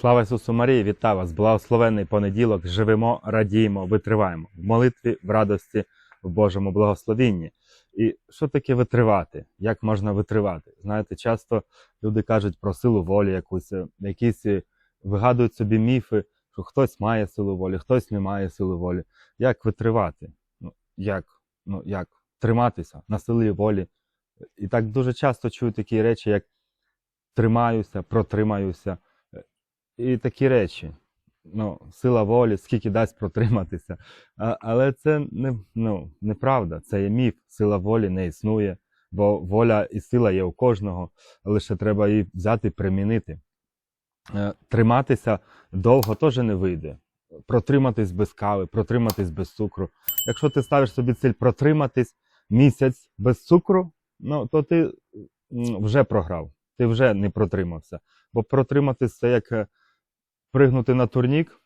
Слава Ісусу Марії, вітаю вас! Благословенний понеділок. Живемо, радіємо, витриваємо в молитві, в радості, в Божому благословінні. І що таке витривати? Як можна витривати? Знаєте, часто люди кажуть про силу волі якусь, е, якісь е, вигадують собі міфи, що хтось має силу волі, хтось не має сили волі. Як витривати? Ну, як? Ну, як триматися на силі волі? І так дуже часто чую такі речі, як тримаюся, протримаюся. І такі речі. Ну, сила волі, скільки дасть протриматися. А, але це не, ну, неправда, це є міф. Сила волі не існує, бо воля і сила є у кожного, лише треба її взяти і примінити. Е, Триматися довго теж не вийде. Протриматись без кави, протриматись без цукру. Якщо ти ставиш собі ціль протриматись місяць без цукру, ну, то ти вже програв, ти вже не протримався. Бо протриматись це як е, пригнути на турнік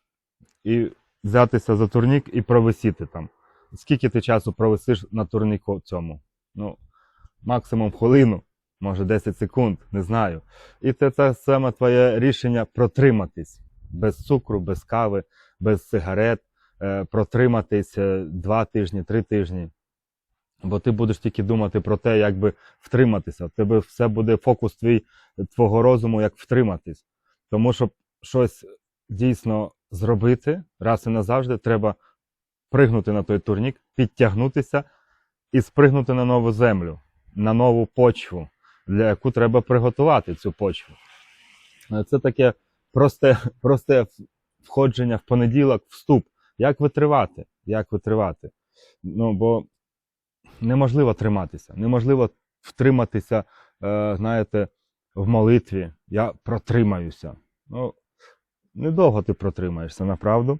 і взятися за турнік і провисіти там. Скільки ти часу провисиш на турніку цьому? Ну, максимум хвилину, може 10 секунд, не знаю. І це, це саме твоє рішення протриматись без цукру, без кави, без сигарет, е, протриматись е, два тижні, три тижні. Бо ти будеш тільки думати про те, як би втриматися. У тебе все буде фокус твій, твого розуму, як втриматись. Тому щоб щось дійсно зробити раз і назавжди, треба пригнути на той турнік, підтягнутися і спригнути на нову землю, на нову почву, для яку треба приготувати цю почву. Е, Це таке просте, просте входження в понеділок, вступ. Як витривати? Як витривати? Ну, бо неможливо триматися, неможливо втриматися, е, знаєте, в молитві. Я протримаюся. Ну, недовго ти протримаєшся, направду.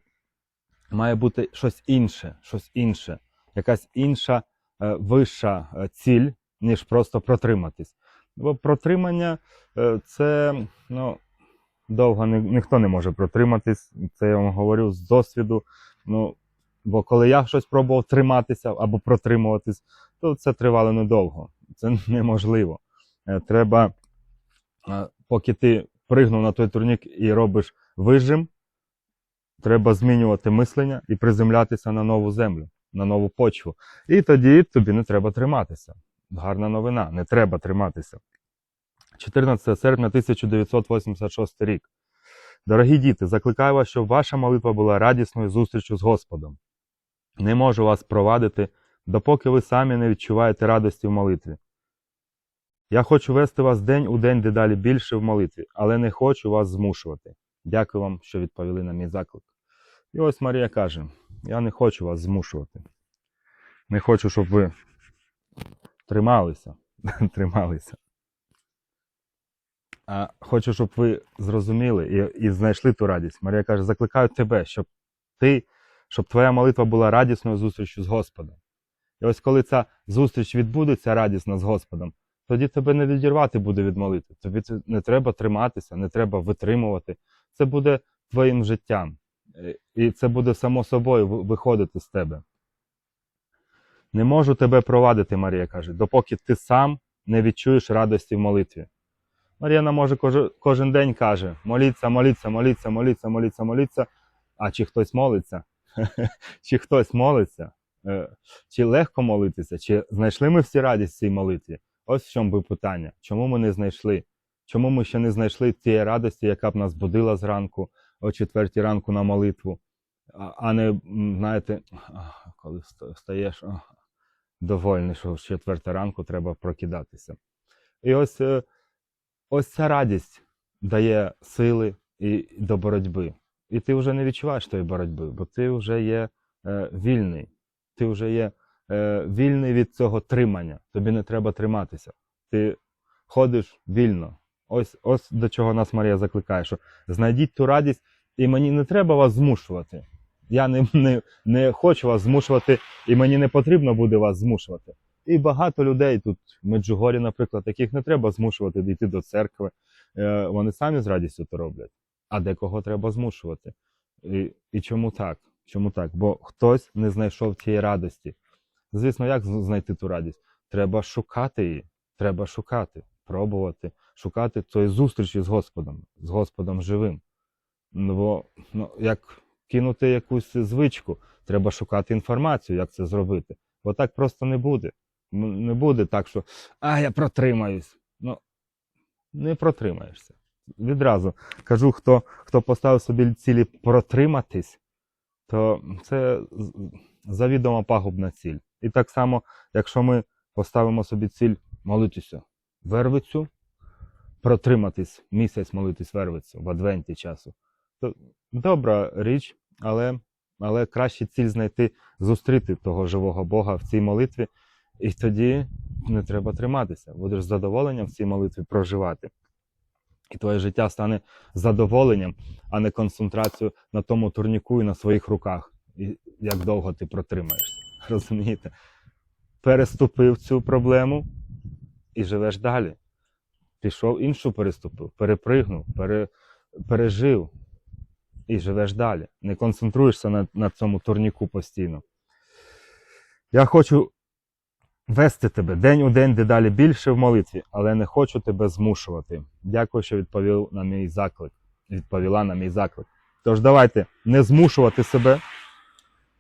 Має бути щось інше, щось інше, якась інша е, вища е, ціль, ніж просто протриматись. Бо протримання е, це ну, довго ні, ніхто не може протриматись. Це я вам говорю з досвіду. Ну, бо коли я щось пробував триматися або протримуватись, то це тривало недовго. Це неможливо. Треба, поки ти пригнув на той турнік і робиш вижим, треба змінювати мислення і приземлятися на нову землю, на нову почву. І тоді тобі не треба триматися. Гарна новина, не треба триматися. 14 серпня 1986 рік. Дорогі діти, закликаю вас, щоб ваша молитва була радісною зустрічю з Господом. Не можу вас провадити, допоки ви самі не відчуваєте радості в молитві. Я хочу вести вас день у день дедалі більше в молитві, але не хочу вас змушувати. Дякую вам, що відповіли на мій заклик. І ось Марія каже: Я не хочу вас змушувати. Не хочу, щоб ви трималися. трималися. А хочу, щоб ви зрозуміли і, і знайшли ту радість. Марія каже: закликаю тебе, щоб ти, щоб твоя молитва була радісною зустрічю з Господом. І ось коли ця зустріч відбудеться радісна з Господом, тоді тебе не відірвати буде від молитви. Тобі не треба триматися, не треба витримувати. Це буде твоїм життям. Е, І це буде само собою виходити з тебе. Не можу тебе провадити, Марія каже, допоки ти сам не відчуєш радості в молитві. Мар'яна може кожен, день каже: моліться, моліться, моліться, моліться, моліться, моліться. А чи хтось молиться? чи хтось молиться? Е, Чи легко молитися? Чи знайшли ми всі радість в цій молитві? Ось в чому би питання. Чому ми не знайшли? Чому ми ще не знайшли тієї радості, яка б нас будила зранку о четвертій ранку на молитву, а не, знаєте, коли встаєш, довольний, що в четверта ранку треба прокидатися. І ось, е, ось ця радість дає сили і до боротьби. І ти вже не відчуваєш тої боротьби, бо ти вже є е, вільний. Ти вже є е, вільний від цього тримання. Тобі не треба триматися. Ти ходиш вільно. Ось, ось до чого нас Марія закликає, що знайдіть ту радість, і мені не треба вас змушувати. Я не, не, не хочу вас змушувати, і мені не потрібно буде вас змушувати. І багато людей тут, в Меджугорі, наприклад, яких не треба змушувати дійти до церкви. Е, вони самі з радістю то роблять. А декого треба змушувати. І, і чому так? Чому так? Бо хтось не знайшов тієї радості. Звісно, як знайти ту радість? Треба шукати її. Треба шукати, пробувати, шукати цієї зустрічі з Господом, з Господом живим. Ну, бо ну, як кинути якусь звичку, треба шукати інформацію, як це зробити. Бо так просто не буде. Не буде так, що а я протримаюсь. Ну, не протримаєшся. Відразу кажу, хто, хто поставив собі цілі протриматись, то це з- завідомо пагубна ціль. І так само, якщо ми поставимо собі ціль молитися вервицю, протриматись місяць молитись вервицю в адвенті часу, то добра річ, але, але краще ціль знайти, зустріти того живого Бога в цій молитві, і тоді не треба триматися. Будеш задоволенням в цій молитві проживати. І твоє життя стане задоволенням, а не концентрацією на тому турніку і на своїх руках. І як довго ти протримаєшся. Розумієте? Переступив цю проблему і живеш далі. Пішов іншу переступив, перепригнув, пере, пережив і живеш далі. Не концентруєшся на, на цьому турніку постійно. Я хочу вести тебе день у день дедалі більше в молитві, але не хочу тебе змушувати. Дякую, що відповів на мій заклик. Відповіла на мій заклик. Тож давайте не змушувати себе,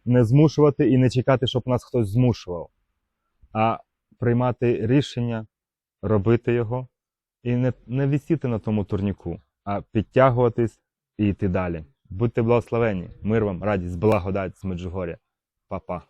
не змушувати і не чекати, щоб нас хтось змушував, а приймати рішення, робити його і не, не висіти на тому турніку, а підтягуватись і йти далі. Будьте благословені, мир вам, радість, благодать з Меджугоря. Па-па.